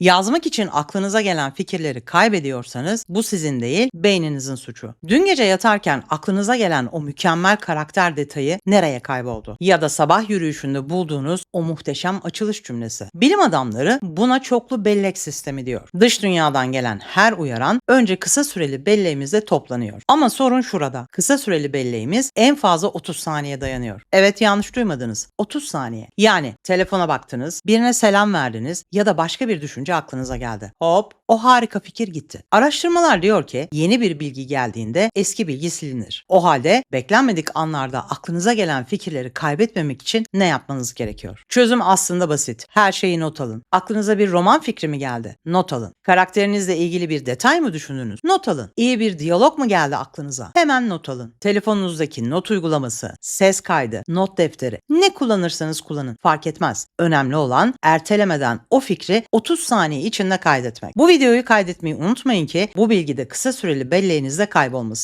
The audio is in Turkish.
Yazmak için aklınıza gelen fikirleri kaybediyorsanız bu sizin değil beyninizin suçu. Dün gece yatarken aklınıza gelen o mükemmel karakter detayı nereye kayboldu? Ya da sabah yürüyüşünde bulduğunuz o muhteşem açılış cümlesi. Bilim adamları buna çoklu bellek sistemi diyor. Dış dünyadan gelen her uyaran önce kısa süreli belleğimizde toplanıyor. Ama sorun şurada. Kısa süreli belleğimiz en fazla 30 saniye dayanıyor. Evet yanlış duymadınız. 30 saniye. Yani telefona baktınız, birine selam verdiniz ya da başka bir düşünce aklınıza geldi. Hop o harika fikir gitti. Araştırmalar diyor ki yeni bir bilgi geldiğinde eski bilgi silinir. O halde beklenmedik anlarda aklınıza gelen fikirleri kaybetmemek için ne yapmanız gerekiyor? Çözüm aslında basit. Her şeyi not alın. Aklınıza bir roman fikri mi geldi? Not alın. Karakterinizle ilgili bir detay mı düşündünüz? Not alın. İyi bir diyalog mu geldi aklınıza? Hemen not alın. Telefonunuzdaki not uygulaması, ses kaydı, not defteri ne kullanırsanız kullanın fark etmez. Önemli olan ertelemeden o fikri 30 saniye içinde kaydetmek. Bu videoyu kaydetmeyi unutmayın ki bu bilgi de kısa süreli belleğinizde kaybolmasın.